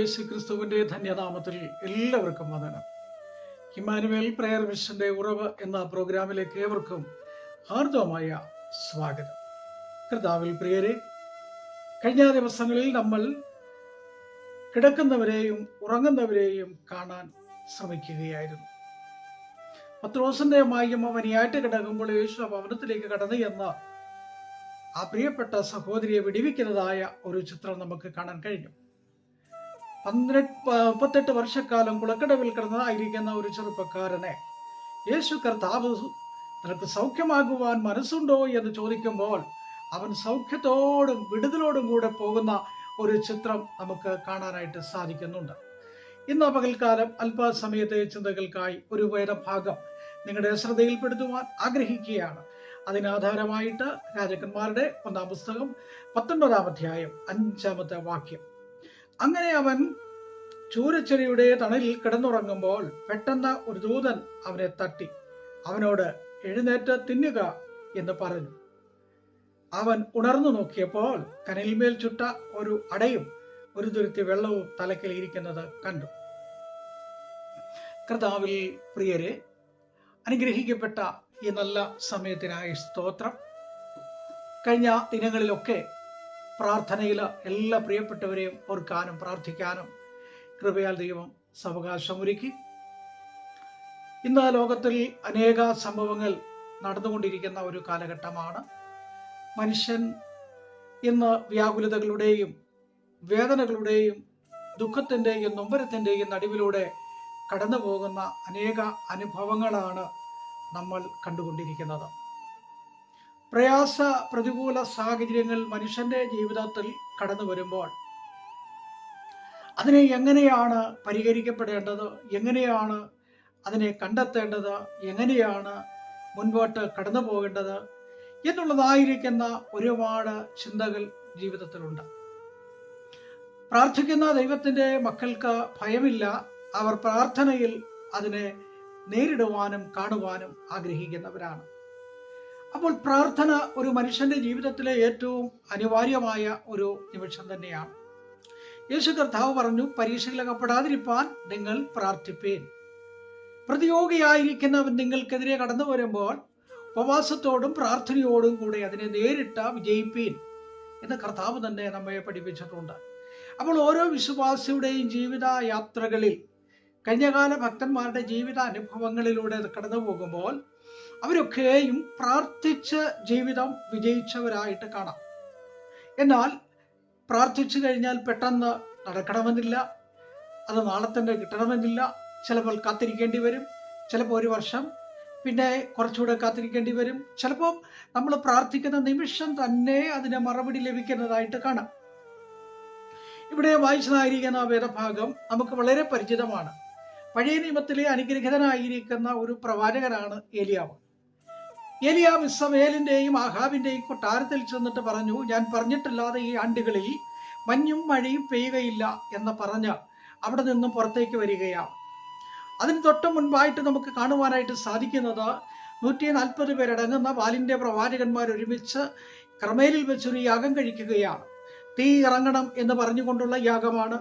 യേശു ക്രിസ്തുവിന്റെ ധന്യനാമത്തിൽ എല്ലാവർക്കും വന്ദനം. ഹിമാനുവേൽ പ്രയർ മിഷന്റെ ഉറവ് എന്ന പ്രോഗ്രാമിലേക്ക് ഏവർക്കും ഹാർദവമായ സ്വാഗതം. കർത്താവിൽ പ്രിയരെ കഴിഞ്ഞ ദിവസങ്ങളിൽ നമ്മൾ കിടക്കുന്നവരെയും ഉറങ്ങുന്നവരെയും കാണാൻ ശ്രമിക്കുകയായിരുന്നു. പത്രോസിന്റെ മായ്യം അവനിയായിട്ട് കിടക്കുമ്പോൾ യേശു ഭവനത്തിലേക്ക് കടന്നു എന്ന ആ പ്രിയപ്പെട്ട സഹോദരിയെ വിടിവിക്കുന്നതായ ഒരു ചിത്രം നമുക്ക് കാണാൻ കഴിഞ്ഞു. പന്ത്രണ്ട് മുപ്പത്തെട്ട് വർഷക്കാലം കുളക്കടവിൽ കിടന്നതായിരിക്കുന്ന ഒരു ചെറുപ്പക്കാരനെ. യേശു കർത്താവ് നിനക്ക് സൗഖ്യമാകുവാൻ മനസ്സുണ്ടോ എന്ന് ചോദിക്കുമ്പോൾ അവൻ സൗഖ്യത്തോടും വിടുതലോടും കൂടെ പോകുന്ന ഒരു ചിത്രം നമുക്ക് കാണാനായിട്ട് സാധിക്കുന്നുണ്ട്. ഇന്ന് പകൽക്കാലം അല്പസമയത്തെ ചിന്തകൾക്കായി ഒരു വേദഭാഗം നിങ്ങളുടെ ശ്രദ്ധയിൽപ്പെടുത്തുവാൻ ആഗ്രഹിക്കുകയാണ്. അതിനാധാരമായിട്ട് രാജാക്കന്മാരുടെ ഒന്നാം പുസ്തകം പത്തൊൻപതാം അധ്യായം അഞ്ചാമത്തെ വാക്യം. അങ്ങനെ അവൻ ചൂരച്ചെടിയുടെ തണലിൽ കിടന്നുറങ്ങുമ്പോൾ പെട്ടെന്ന് ഒരു ദൂതൻ അവനെ തട്ടി. അവനോട് എഴുന്നേറ്റ് തിന്നുക എന്ന് പറഞ്ഞു. അവൻ ഉണർന്നു നോക്കിയപ്പോൾ കനലിന്മേൽ ചുട്ട ഒരു അടയും ഒരു തുരുത്തി വെള്ളവും തലക്കിൽ ഇരിക്കുന്നത് കണ്ടു. കർത്താവിൽ പ്രിയരെ അനുഗ്രഹിക്കപ്പെട്ട ഈ നല്ല സമയത്തിനായി സ്തോത്രം. കഴിഞ്ഞ ദിനങ്ങളിലൊക്കെ പ്രാർത്ഥനയിൽ എല്ലാ പ്രിയപ്പെട്ടവരെയും ഓർക്കാനും പ്രാർത്ഥിക്കാനും കൃപയാൽ ദൈവം സാവകാശമൊരുക്കി ഇന്ന് ലോകത്തിൽ അനേക സംഭവങ്ങൾ നടന്നുകൊണ്ടിരിക്കുന്ന ഒരു കാലഘട്ടമാണ്. മനുഷ്യൻ ഇന്ന് വ്യാകുലതകളുടെയും വേദനകളുടെയും ദുഃഖത്തിന്റെയും നൊമ്പരത്തിന്റെയും നടുവിലൂടെ കടന്നു പോകുന്ന അനേക അനുഭവങ്ങളാണ് നമ്മൾ കണ്ടുകൊണ്ടിരിക്കുന്നത്. പ്രയാസ പ്രതികൂല സാഹചര്യങ്ങൾ മനുഷ്യന്റെ ജീവിതത്തിൽ കടന്നു വരുമ്പോൾ അതിനെ എങ്ങനെയാണ് പരിഹരിക്കപ്പെടേണ്ടത്? എങ്ങനെയാണ് അതിനെ കണ്ടെത്തേണ്ടത്? എങ്ങനെയാണ് മുൻപോട്ട് കടന്നു പോകേണ്ടത്? എന്നുള്ളതായിരിക്കുന്ന ഒരുപാട് ചിന്തകൾ ജീവിതത്തിലുണ്ട്. പ്രാർത്ഥിക്കുന്ന ദൈവത്തിന്റെ മക്കൾക്ക് ഭയമില്ല. അവർ പ്രാർത്ഥനയിൽ അതിനെ നേരിടുവാനും കാണുവാനും ആഗ്രഹിക്കുന്നവരാണ്. അപ്പോൾ പ്രാർത്ഥന ഒരു മനുഷ്യന്റെ ജീവിതത്തിലെ ഏറ്റവും അനിവാര്യമായ ഒരു നിമിഷം തന്നെയാണ്. യേശു കർത്താവ് പറഞ്ഞു പരീക്ഷയിലകപ്പെടാതിരിപ്പാൻ നിങ്ങൾ പ്രാർത്ഥിപ്പേൻ. പ്രതിയോഗിയായിരിക്കുന്നവൻ നിങ്ങൾക്കെതിരെ കടന്നു വരുമ്പോൾ ഉപവാസത്തോടും പ്രാർത്ഥനയോടും കൂടെ അതിനെ നേരിട്ട വിജയിപ്പീൻ എന്ന് കർത്താവ് തന്നെ നമ്മെ പഠിപ്പിച്ചിട്ടുണ്ട്. അപ്പോൾ ഓരോ വിശ്വാസിയുടെയും ജീവിത യാത്രകളിൽ കഴിഞ്ഞകാല ഭക്തന്മാരുടെ ജീവിത അനുഭവങ്ങളിലൂടെ കടന്നു പോകുമ്പോൾ അവരൊക്കെയും പ്രാർത്ഥിച്ച് ജീവിതം വിജയിച്ചവരായിട്ട് കാണാം. എന്നാൽ പ്രാർത്ഥിച്ചു കഴിഞ്ഞാൽ പെട്ടെന്ന് നടക്കണമെന്നില്ല. അത് നാളെ തന്നെ കിട്ടണമെന്നില്ല. ചിലപ്പോൾ കാത്തിരിക്കേണ്ടി വരും. ചിലപ്പോൾ ഒരു വർഷം പിന്നെ കുറച്ചുകൂടെ കാത്തിരിക്കേണ്ടി വരും. ചിലപ്പോൾ നമ്മൾ പ്രാർത്ഥിക്കുന്ന നിമിഷം തന്നെ അതിന് മറുപടി ലഭിക്കുന്നതായിട്ട് കാണാം. ഇവിടെ വായിച്ചതായിരിക്കുന്ന വേദഭാഗം നമുക്ക് വളരെ പരിചിതമാണ്. പഴയ നിയമത്തിലെ അനുഗ്രഹിതനായിരിക്കുന്ന ഒരു പ്രവാചകനാണ് ഏലിയാവ്. ഏലിയാവ് ഇസ്രവേലിന്റെയും ആഹാബിന്റെയും കൊട്ടാരത്തിൽ ചെന്നിട്ട് പറഞ്ഞു ഞാൻ പറഞ്ഞിട്ടില്ലാതെ ഈ ആണ്ടുകളിൽ മഞ്ഞും മഴയും പെയ്യുകയില്ല എന്ന് പറഞ്ഞ് അവിടെ നിന്നും പുറത്തേക്ക് വരികയാണ് അതിന് തൊട്ട് മുൻപായിട്ട് നമുക്ക് കാണുവാനായിട്ട് സാധിക്കുന്നത് നൂറ്റി നാൽപ്പത് പേരടങ്ങുന്ന ബാലിന്റെ പ്രവാചകന്മാർ ഒരുമിച്ച് ക്രമേലിൽ വെച്ചൊരു യാഗം കഴിക്കുകയാണ്. തീ ഇറങ്ങണം എന്ന് പറഞ്ഞുകൊണ്ടുള്ള യാഗമാണ്.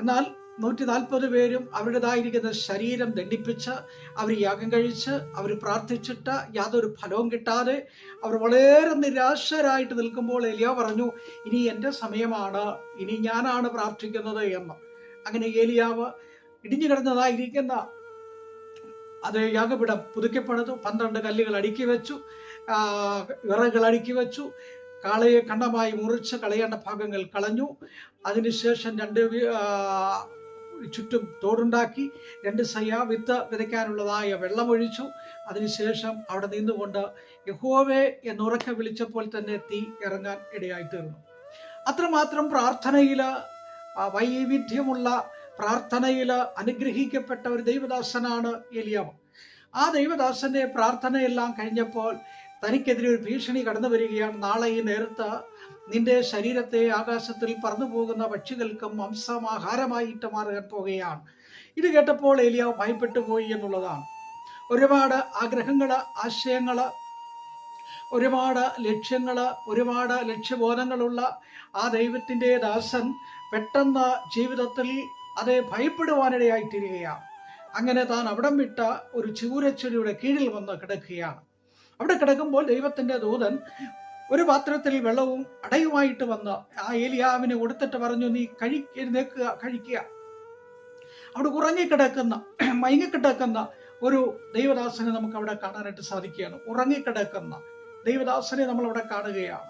എന്നാൽ നൂറ്റി നാൽപ്പത് പേരും അവരുടേതായിരിക്കുന്ന ശരീരം ദണ്ഡിപ്പിച്ച് അവർ യാഗം കഴിച്ച് അവർ പ്രാർത്ഥിച്ചിട്ട് യാതൊരു ഫലവും കിട്ടാതെ അവർ വളരെ നിരാശരായിട്ട് നിൽക്കുമ്പോൾ എലിയ പറഞ്ഞു ഇനി എന്റെ സമയമാണ് ഇനി ഞാനാണ് പ്രാർത്ഥിക്കുന്നത് എന്ന്. അങ്ങനെ ഏലിയാവ് ഇടിഞ്ഞു കിടന്നതായിരിക്കുന്ന അത് യാഗപീഠം പുതുക്കിപ്പണിതു പന്ത്രണ്ട് കല്ലുകൾ അടുക്കി വെച്ചു വിറകൾ അടുക്കി വെച്ചു കാളയെ കണ്ടമായി മുറിച്ച് കളയേണ്ട ഭാഗങ്ങൾ കളഞ്ഞു. അതിനുശേഷം രണ്ട് ചുറ്റും തോടുണ്ടാക്കി രണ്ട് സയ്യ വിത്ത് വിതയ്ക്കാനുള്ളതായ വെള്ളമൊഴിച്ചു. അതിനുശേഷം അവിടെ നിന്നുകൊണ്ട് യഹോവെ എന്നുറക്കെ വിളിച്ചപ്പോൾ തന്നെ തീ ഇറങ്ങാൻ ഇടയായി തീർന്നു അത്രമാത്രം പ്രാർത്ഥനയിൽ വൈവിധ്യമുള്ള പ്രാർത്ഥനയിൽ അനുഗ്രഹിക്കപ്പെട്ട ഒരു ദൈവദാസനാണ് എലിയാവ്. ആ ദൈവദാസന്റെ പ്രാർത്ഥനയെല്ലാം കഴിഞ്ഞപ്പോൾ തനിക്കെതിരെ ഒരു ഭീഷണി കടന്നു വരികയാണ് നാളെ ഈ നേരത്ത് നിന്റെ ശരീരത്തെ ആകാശത്തിൽ പറന്നു പോകുന്ന പക്ഷികൾക്കും മാംസമാഹാരമായിട്ട് മാറാൻ പോകുകയാണ്. ഇത് കേട്ടപ്പോൾ ഏലിയാവ് ഭയപ്പെട്ടു പോയി എന്നുള്ളതാണ്. ഒരുപാട് ആഗ്രഹങ്ങൾ ആശയങ്ങൾ ഒരുപാട് ലക്ഷ്യങ്ങൾ ഒരുപാട് ലക്ഷ്യബോധങ്ങളുള്ള ആ ദൈവത്തിന്റെ ദാസൻ പെട്ടെന്ന് ജീവിതത്തിൽ അത് ഭയപ്പെടുവാനിടയായി തീരുകയാണ് അങ്ങനെ താൻ അവിടം വിട്ട ഒരു ചൂരച്ചൊരിയുടെ കീഴിൽ വന്ന് കിടക്കുകയാണ്. അവിടെ കിടക്കുമ്പോൾ ദൈവത്തിന്റെ ദൂതൻ ഒരു പാത്രത്തിൽ വെള്ളവും അടയുമായിട്ട് വന്ന് ആ ഏലിയാവിനെ കൊടുത്തിട്ട് പറഞ്ഞു നീ കഴിക്കുക കഴിക്കുക അവിടെ ഉറങ്ങിക്കിടക്കുന്ന മയങ്ങിക്കിടക്കുന്ന ഒരു ദൈവദാസനെ നമുക്ക് അവിടെ കാണാനായിട്ട് സാധിക്കുകയാണ്. ഉറങ്ങിക്കിടക്കുന്ന ദൈവദാസനെ നമ്മൾ അവിടെ കാണുകയാണ്.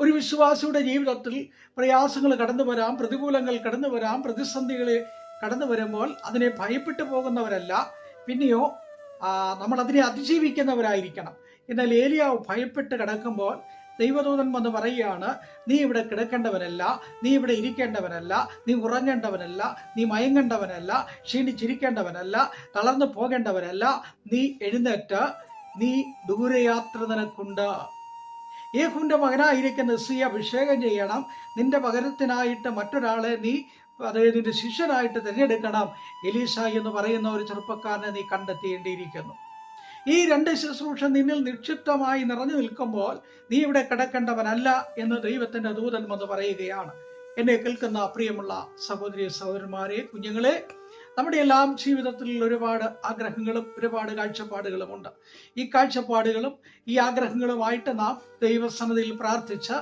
ഒരു വിശ്വാസിയുടെ ജീവിതത്തിൽ പ്രയാസങ്ങൾ കടന്നു വരാം പ്രതികൂലങ്ങൾ കടന്നു വരാം പ്രതിസന്ധികളെ കടന്നു വരുമ്പോൾ അതിനെ ഭയപ്പെട്ടു പോകുന്നവരല്ല. പിന്നെയോ നമ്മൾ അതിനെ അതിജീവിക്കുന്നവരായിരിക്കണം. എന്നാൽ ഏലിയാവ് ഭയപ്പെട്ട് കിടക്കുമ്പോൾ ദൈവദൂതൻ വന്ന് പറയുകയാണ് നീ ഇവിടെ കിടക്കേണ്ടവനല്ല നീ ഇവിടെ ഇരിക്കേണ്ടവനല്ല നീ ഉറങ്ങേണ്ടവനല്ല നീ മയങ്ങേണ്ടവനല്ല ക്ഷീണിച്ചിരിക്കേണ്ടവനല്ല തളർന്നു പോകേണ്ടവനല്ല നീ എഴുന്നേറ്റ് നീ ദൂരയാത്ര നിനക്കുണ്ട്. യേഹുവിന്റെ മകനായിരിക്കുന്ന സിയെ അഭിഷേകം ചെയ്യണം. നിന്റെ പകരത്തിനായിട്ട് മറ്റൊരാളെ നീ അതായത് നിന്റെ ശിഷ്യനായിട്ട് തിരഞ്ഞെടുക്കണം. എലീസ എന്ന് പറയുന്ന ഒരു ചെറുപ്പക്കാരനെ നീ കണ്ടെത്തേണ്ടിയിരിക്കുന്നു ഈ രണ്ട് ശുശ്രൂഷ നിന്നിൽ നിക്ഷിപ്തമായി നിറഞ്ഞു നിൽക്കുമ്പോൾ നീ ഇവിടെ കിടക്കേണ്ടവനല്ല എന്ന് ദൈവത്തിന്റെ ദൂതൻ വന്ന് പറയുകയാണ്. എന്നെ കേൾക്കുന്ന പ്രിയമുള്ള സഹോദരി സഹോദരന്മാരെ കുഞ്ഞുങ്ങളെ നമ്മുടെ എല്ലാം ജീവിതത്തിൽ ഒരുപാട് ആഗ്രഹങ്ങളും ഒരുപാട് കാഴ്ചപ്പാടുകളും ഉണ്ട്. ഈ കാഴ്ചപ്പാടുകളും ഈ ആഗ്രഹങ്ങളുമായിട്ട് നാം ദൈവസന്നതിയിൽ പ്രാർത്ഥിച്ച്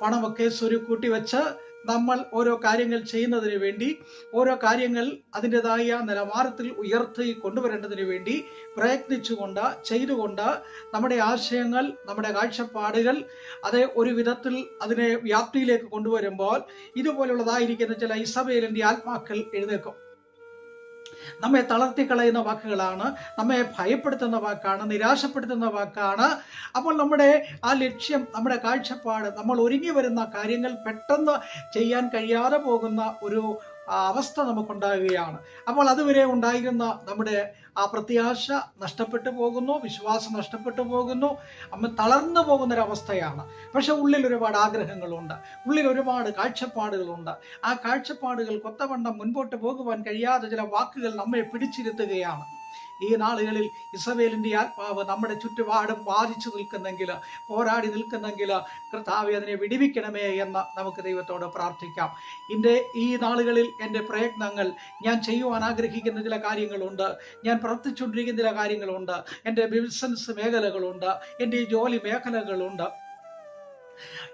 പണമൊക്കെ സ്വരുക്കൂട്ടി വെച്ച് നമ്മൾ ഓരോ കാര്യങ്ങൾ ചെയ്യുന്നതിന് വേണ്ടി ഓരോ കാര്യങ്ങൾ അതിന്റെതായ നിലവാരത്തിൽ ഉയർത്തി കൊണ്ടുവരേണ്ടതിന് വേണ്ടി പ്രയത്നിച്ചുകൊണ്ട് ചെയ്തുകൊണ്ട് നമ്മുടെ ആശയങ്ങൾ നമ്മുടെ കാഴ്ചപ്പാടുകൾ അത് ഒരു വിധത്തിൽ അതിനെ വ്യാപ്തിയിലേക്ക് കൊണ്ടുവരുമ്പോൾ ഇതുപോലുള്ളതായിരിക്കുന്ന ചില ഇസബേലിന്റെ ആത്മാക്കൾ എഴുന്നേക്കും നമ്മെ തളർത്തിക്കളയുന്ന വാക്കുകളാണ് നമ്മെ ഭയപ്പെടുത്തുന്ന വാക്കാണ് നിരാശപ്പെടുത്തുന്ന വാക്കാണ്. അപ്പോൾ നമ്മുടെ ആ ലക്ഷ്യം നമ്മുടെ കാഴ്ചപ്പാട് നമ്മൾ ഒരുങ്ങി വരുന്ന കാര്യങ്ങൾ പെട്ടെന്ന് ചെയ്യാൻ കഴിയാതെ പോകുന്ന ഒരു അവസ്ഥ നമുക്കുണ്ടാകുകയാണ്. അപ്പോൾ അതുവരെ ഉണ്ടായിരുന്ന നമ്മുടെ ആ പ്രത്യാശ നഷ്ടപ്പെട്ടു പോകുന്നു വിശ്വാസം നഷ്ടപ്പെട്ടു പോകുന്നു അമ്മ തളർന്നു പോകുന്ന ഒരു അവസ്ഥയാണ് പക്ഷെ ഉള്ളിൽ ഒരുപാട് ആഗ്രഹങ്ങളുണ്ട് ഉള്ളിൽ ഒരുപാട് കാഴ്ചപ്പാടുകളുണ്ട്. ആ കാഴ്ചപ്പാടുകൾ കൊത്തവണ്ണം മുൻപോട്ട് പോകുവാൻ കഴിയാതെ ചില വാക്കുകൾ നമ്മെ പിടിച്ചിരുത്തുകയാണ്. ഈ നാളുകളിൽ ഇസബേലിന്റെ ആത്മാവ് നമ്മുടെ ചുറ്റുപാടും ബാധിച്ചു നിൽക്കുന്നെങ്കിൽ പോരാടി നിൽക്കുന്നെങ്കിൽ കർത്താവ് അതിനെ വിടിവിക്കണമേ എന്ന് നമുക്ക് ദൈവത്തോട് പ്രാർത്ഥിക്കാം. എന്റെ ഈ നാളുകളിൽ എന്റെ പ്രയത്നങ്ങൾ ഞാൻ ചെയ്യുവാൻ ആഗ്രഹിക്കുന്ന ചില കാര്യങ്ങളുണ്ട്. ഞാൻ പ്രവർത്തിച്ചുകൊണ്ടിരിക്കുന്ന ചില കാര്യങ്ങളുണ്ട്. എന്റെ ബിസിനസ് മേഖലകളുണ്ട്. എന്റെ ജോലി മേഖലകളുണ്ട്.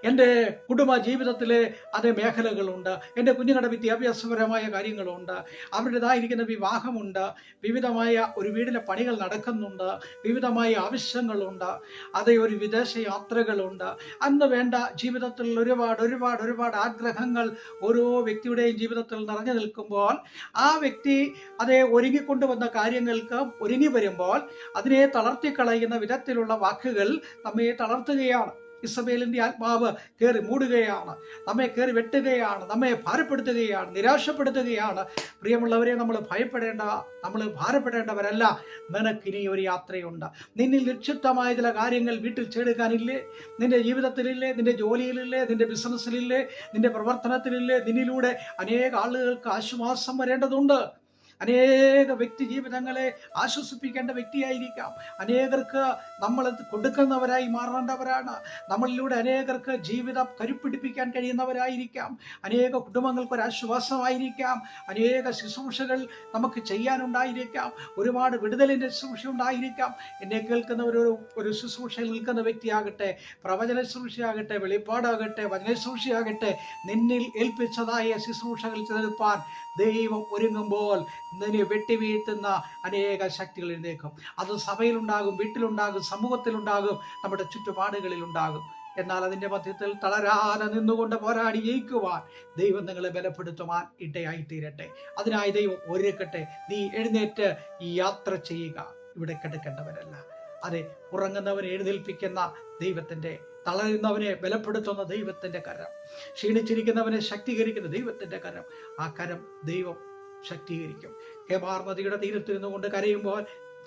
എന്റെ കുടുംബ ജീവിതത്തിലെ അതേ മേഖലകളുണ്ട്. എന്റെ കുഞ്ഞുങ്ങളുടെ വിദ്യാഭ്യാസപരമായ കാര്യങ്ങളുണ്ട്. അവരുടേതായിരിക്കുന്ന വിവാഹമുണ്ട്. വിവിധമായ ഒരു വീടിലെ പണികൾ നടക്കുന്നുണ്ട്. വിവിധമായ ആവശ്യങ്ങളുണ്ട്. അതേ ഒരു വിദേശ യാത്രകളുണ്ട്. അന്ന് വേണ്ട ജീവിതത്തിൽ ഒരുപാട് ഒരുപാട് ഒരുപാട് ആഗ്രഹങ്ങൾ ഓരോ വ്യക്തിയുടെയും ജീവിതത്തിൽ നിറഞ്ഞു നിൽക്കുമ്പോൾ ആ വ്യക്തി അതേ ഒരുങ്ങിക്കൊണ്ടുവന്ന കാര്യങ്ങൾക്ക് ഒരുങ്ങി വരുമ്പോൾ അതിനെ തളർത്തിക്കളയുന്ന വിധത്തിലുള്ള വാക്കുകൾ നമ്മെ തളർത്തുകയാണ്. ഇസബേലിന്റെ ആത്മാവ് കയറി മൂടുകയാണ്. നമ്മെ കയറി വെട്ടുകയാണ്. നമ്മെ ഭാരപ്പെടുത്തുകയാണ്. നിരാശപ്പെടുത്തുകയാണ്. പ്രിയമുള്ളവരെ നമ്മൾ ഭയപ്പെടേണ്ട നമ്മൾ ഭാരപ്പെടേണ്ടവരല്ല. നിനക്കിനി ഒരു യാത്രയുണ്ട്. നിന്നിൽ നിക്ഷിപ്തമായ ചില കാര്യങ്ങൾ വീട്ടിൽ ചേടുക്കാനില്ലേ നിന്റെ ജീവിതത്തിലില്ലേ? നിന്റെ ജോലിയിലില്ലേ? നിന്റെ ബിസിനസ്സിലില്ലേ നിന്റെ പ്രവർത്തനത്തിലില്ലേ? നിന്നിലൂടെ അനേക ആളുകൾക്ക് ആശ്വാസം വരേണ്ടതുണ്ട്. അനേക വ്യക്തി ജീവിതങ്ങളെ ആശ്വസിപ്പിക്കേണ്ട വ്യക്തിയായിരിക്കാം. അനേകർക്ക് നമ്മൾ കൊടുക്കുന്നവരായി മാറേണ്ടവരാണ്. നമ്മളിലൂടെ അനേകർക്ക് ജീവിതം കരുപ്പിടിപ്പിക്കാൻ കഴിയുന്നവരായിരിക്കാം. അനേക കുടുംബങ്ങൾക്ക് ഒരു ആശ്വാസമായിരിക്കാം. അനേക ശുശ്രൂഷകൾ നമുക്ക് ചെയ്യാനുണ്ടായിരിക്കാം. ഒരുപാട് വിടുതലിന്റെ ശുശ്രൂഷ ഉണ്ടായിരിക്കാം. എന്നെ കേൾക്കുന്ന ഒരു ഒരു ശുശ്രൂഷയിൽ നിൽക്കുന്ന വ്യക്തിയാകട്ടെ പ്രവചന ശുശ്രൂഷയാകട്ടെ വെളിപ്പാടാകട്ടെ വചന ശുശ്രൂഷയാകട്ടെ നിന്നിൽ ഏൽപ്പിച്ചതായ ശുശ്രൂഷകൾ ചെലുത്താൻ ദൈവം ഒരുങ്ങുമ്പോൾ നിന്നെ വെട്ടിവീഴ്ത്തുന്ന അനേക ശക്തികൾ എഴുന്നേക്കും അത് സഭയിലുണ്ടാകും വീട്ടിലുണ്ടാകും സമൂഹത്തിലുണ്ടാകും നമ്മുടെ ചുറ്റുപാടുകളിൽ ഉണ്ടാകും എന്നാൽ അതിന്റെ മധ്യത്തിൽ തളരാതെ നിന്നുകൊണ്ട് പോരാടി ജയിക്കുവാൻ ദൈവം നിങ്ങളെ ബലപ്പെടുത്തുവാൻ ഇടയായി തീരട്ടെ അതിനായി ദൈവം ഒരുക്കട്ടെ. നീ എഴുന്നേറ്റ് ഈ യാത്ര ചെയ്യുക. ഇവിടെ കിടക്കേണ്ടവരല്ല. അതെ ഉറങ്ങുന്നവനെ എഴുന്നേൽപ്പിക്കുന്ന ദൈവത്തിന്റെ തളരുന്നവനെ ബലപ്പെടുത്തുന്ന ദൈവത്തിന്റെ കരം. ക്ഷീണിച്ചിരിക്കുന്നവനെ ശക്തീകരിക്കുന്ന ദൈവത്തിന്റെ കരം. ആ കരം ദൈവം ശക്തീകരിക്കും. ഹേ നദിയുടെ തീരത്തിരുന്നു കൊണ്ട് കരയുമ്പോൾ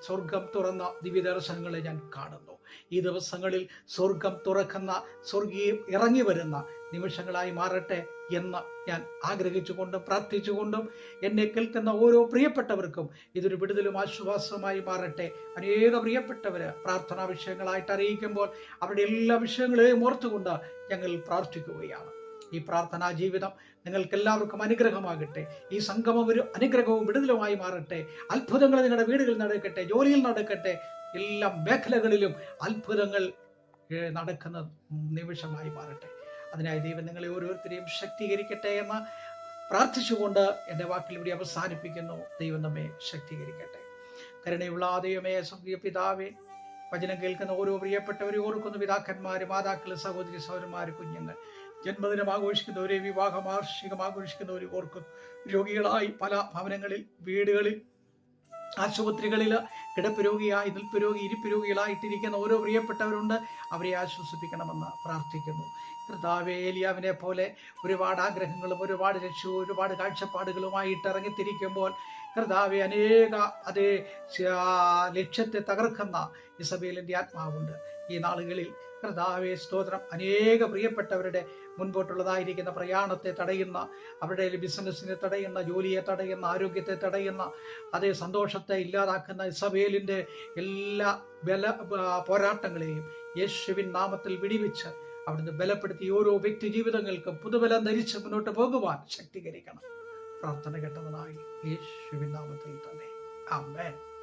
സ്വർഗം തുറന്ന ദിവ്യദർശനങ്ങളെ ഞാൻ കാണുന്നു. ഈ ദിവസങ്ങളിൽ സ്വർഗം തുറക്കുന്ന സ്വർഗീയ ഇറങ്ങി വരുന്ന നിമിഷങ്ങളായി മാറട്ടെ എന്ന് ഞാൻ ആഗ്രഹിച്ചുകൊണ്ടും പ്രാർത്ഥിച്ചുകൊണ്ടും എന്നെ കേൾക്കുന്ന ഓരോ പ്രിയപ്പെട്ടവർക്കും ഇതൊരു വിടുതലും ആശ്വാസമായി മാറട്ടെ. അനേക പ്രിയപ്പെട്ടവര് പ്രാർത്ഥനാ വിഷയങ്ങളായിട്ട് അറിയിക്കുമ്പോൾ അവരുടെ എല്ലാ വിഷയങ്ങളെയും ഓർത്തുകൊണ്ട് ഞങ്ങൾ പ്രാർത്ഥിക്കുകയാണ്. ഈ പ്രാർത്ഥനാ ജീവിതം നിങ്ങൾക്ക് എല്ലാവർക്കും അനുഗ്രഹമാകട്ടെ. ഈ സംഗമം ഒരു അനുഗ്രഹവും വിടുതലുമായി മാറട്ടെ. അത്ഭുതങ്ങൾ നിങ്ങളുടെ വീടുകളിൽ നടക്കട്ടെ ജോലിയിൽ നടക്കട്ടെ എല്ലാ മേഖലകളിലും അത്ഭുതങ്ങൾ നടക്കുന്ന നിമിഷമായി മാറട്ടെ. അതിനായി ദൈവം നിങ്ങളെ ഓരോരുത്തരെയും ശക്തീകരിക്കട്ടെ എന്ന് പ്രാർത്ഥിച്ചുകൊണ്ട് എന്റെ വാക്കിൽ ഇവിടെ അവസാനിപ്പിക്കുന്നു. ദൈവം നമ്മെ ശക്തീകരിക്കട്ടെ. കരുണയുള്ള ദൈവമേ സ്വർഗീയ പിതാവേ വചനം കേൾക്കുന്ന ഓരോ പ്രിയപ്പെട്ടവരെ ഓർക്കുന്ന. പിതാക്കന്മാര് മാതാക്കൾ സഹോദരി സഹോദരന്മാര് കുഞ്ഞുങ്ങൾ. ജന്മദിനം ആഘോഷിക്കുന്നവരെ വിവാഹ വാർഷികം ആഘോഷിക്കുന്നവരെ ഓർക്കും. രോഗികളായി പല ഭവനങ്ങളിൽ വീടുകളിൽ ആശുപത്രികളിൽ കിടപ്പ് രോഗിയായി നിൽപ്പ് രോഗി ഇരിപ്പ് രോഗികളായിട്ടിരിക്കുന്ന ഓരോ പ്രിയപ്പെട്ടവരുണ്ട്. അവരെ ആശ്വസിപ്പിക്കണമെന്ന് പ്രാർത്ഥിക്കുന്നു. കർത്താവേ ഏലിയാവിനെ പോലെ ഒരുപാട് ആഗ്രഹങ്ങളും ഒരുപാട് ലക്ഷ്യവും ഒരുപാട് കാഴ്ചപ്പാടുകളുമായിട്ട് ഇറങ്ങിത്തിരിക്കുമ്പോൾ കർത്താവെ അനേക അതേ ലക്ഷ്യത്തെ തകർക്കുന്ന ഇസബേലിന്റെ ആത്മാവുണ്ട്. ഈ നാളുകളിൽ കർത്താവെ സ്തോത്രം. അനേക പ്രിയപ്പെട്ടവരുടെ മുൻപോട്ടുള്ളതായിരിക്കുന്ന പ്രയാണത്തെ തടയുന്ന അവരുടെ ബിസിനസ്സിനെ തടയുന്ന ജോലിയെ തടയുന്ന ആരോഗ്യത്തെ തടയുന്ന അതേ സന്തോഷത്തെ ഇല്ലാതാക്കുന്ന ഇസബേലിന്റെ എല്ലാ ബല പോരാട്ടങ്ങളെയും യേശുവിൻ നാമത്തിൽ വിടിവെച്ച് അവിടുന്ന് ബലപ്പെടുത്തി ഓരോ വ്യക്തി ജീവിതങ്ങൾക്കും പുതുബലം ധരിച്ച് മുന്നോട്ട് പോകുവാൻ ശക്തീകരിക്കണം. പ്രാർത്ഥന കേട്ടതായി യേശുവിൻ നാമത്തിൽ തന്നെ. ആമേൻ.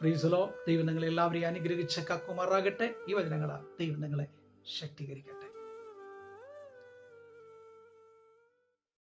പ്രീസലോ ദൈവം നിങ്ങളെ എല്ലാവരെയും അനുഗ്രഹിച്ച കക്കുമാറാകട്ടെ. ഈ വചനങ്ങളാൽ ദൈവം നിങ്ങളെ ശക്തീകരിക്കട്ടെ.